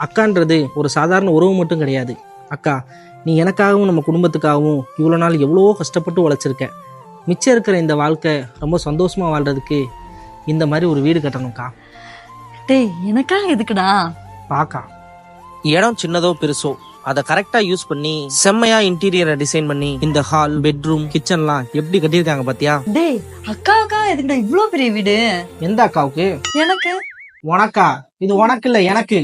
அக்கான்றது ஒரு சாதாரண உறவு மட்டும் கிடையாது. அக்கா நீ எனக்காகவும் நம்ம குடும்பத்துக்காகவும் இவ்வளோ நாள் எவ்வளவோ கஷ்டப்பட்டு உழைச்சிருக்க. மிச்சம் இருக்கிற இந்த வாழ்க்கை ரொம்ப சந்தோஷமா வாழ்றதுக்கு இந்த மாதிரி ஒரு வீடு கட்டணும்க்கா. டேய் எனக்காக எதுக்குடா? பாக்கா. இடம் சின்னதோ பெருசோ அதை கரெக்டா யூஸ் பண்ணி செம்மையா இன்டீரியரை டிசைன் பண்ணி இந்த ஹால் பெட்ரூம் கிச்சன்லாம் எப்படி கட்டியிருக்காங்க பாத்தியா? டேய் அக்காவுக்கா எதுக்குடா இவ்ளோ பெரிய வீடு? எந்த அக்காவுக்கு? எனக்கு? உனக்கா? இது உனக்கு இல்ல எனக்கு.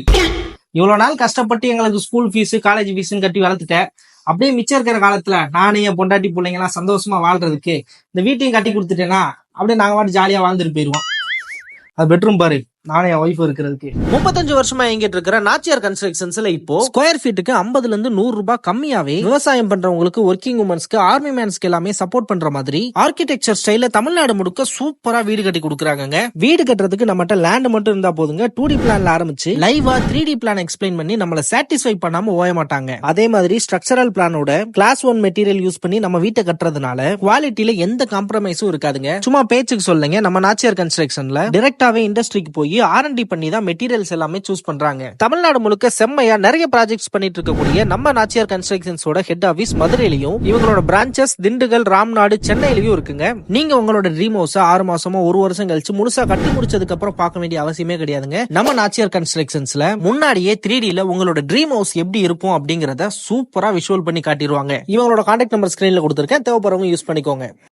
இவ்வளோ நாள் கஷ்டப்பட்டு எங்களுக்கு ஸ்கூல் ஃபீஸு காலேஜ் ஃபீஸுன்னு கட்டி வளர்த்துட்டேன். அப்படியே மிச்சம் இருக்கிற காலத்துல நானே என் பொண்டாட்டி பிள்ளைங்களாம் சந்தோஷமாக சந்தோஷமா வாழ்றதுக்கு இந்த வீட்டையும் கட்டி கொடுத்துட்டேன்னா அப்படியே நாங்கள் பாட்டு ஜாலியாக வாழ்ந்துட்டு போயிடுவோம் அது பெட்ரூம் பாரு. நானே என் ஒய்ஃப் இருக்கிறதுக்கு. முப்பத்தஞ்சு வருஷமா எங்கிட்டு இருக்கிற நாச்சியார் கன்ஸ்ட்ரக்ஷன்ஸ்ல இப்போ ஸ்கொயர் ஃபீட்டுக்கு ஐம்பதுல இருந்து நூறு ரூபாய் கம்மியாவே விவசாயம் பண்றவங்களுக்கு ஒர்க்கிங் உமன்ஸ்க்கு ஆர்மி மேன்ஸ்க்கு எல்லாமே சப்போர்ட் பண்ற மாதிரி ஆர்கிடெக்சர் ஸ்டைல தமிழ்நாடு முழுக்க சூப்பரா வீடு கட்டி கொடுக்குறாங்க வீடு கட்டுறதுக்கு நம்மகிட்ட லேண்ட் மட்டும் இருந்தா போதுங்க. டூ டி பிளான்ல ஆரம்பிச்சு லைவா த்ரீ டி பிளான் எக்ஸ்பிளைன் பண்ணி நம்மள சாட்டிஸ்ஃபை பண்ணாம ஓய மாட்டாங்க. அதே மாதிரி ஸ்ட்ரக்சரல் பிளானோட கிளாஸ் ஒன் மெட்டீரியல் யூஸ் பண்ணி நம்ம வீட்டை கட்டுறதுனால குவாலிட்டியில எந்த காம்ப்ரமைஸும் இருக்காதுங்க. சும்மா பேச்சுக்கு சொல்லுங்க. நம்ம நாச்சியார் கன்ஸ்ட்ரக்ஷன்ல டிரெக்டாவே இண்டஸ்ட்ரிக்கு போய் ஆர்என்டி பண்ணி தான் மெட்டீரியல்ஸ் எல்லாமே சூஸ் பண்றாங்க. தமிழ்நாடு முழுக்க செம்மையா நிறைய ப்ராஜெக்ட்ஸ் பண்ணிட்டு இருக்கக்கூடிய நம்ம நாச்சியார் கன்ஸ்ட்ரக்ஷன்ஸோட ஹெட் ஆபீஸ் மதுரையிலையும் இவங்களோட பிரான்ச்சஸ் திண்டுக்கல் ராம்நாடு சென்னையிலையும் இருக்குங்க. நீங்க உங்களோட ட்ரீம் ஹவுஸ் ஆறு மாசமோ ஒரு வருஷம் கழிச்சு முழுசா கட்டி முடிச்சதுக்கு அப்புறம் பார்க்க வேண்டிய அவசியமே கிடையாதுங்க. நம்ம நாச்சியார் கன்ஸ்ட்ரக்ஷன்ஸ்ல முன்னாடியே த்ரீ டில உங்களோட ட்ரீம் ஹவுஸ் எப்படி இருக்கும் அப்படிங்கறத சூப்பரா விஷுவல் பண்ணி காட்டிடுவாங்க. இவங்களோட கான்டாக்ட் நம்பர் ஸ்கிரீன்ல கொடுத்துருக்கேன். தேவைப்படுறவங்க யூஸ் பண்ணிக்கோங்க.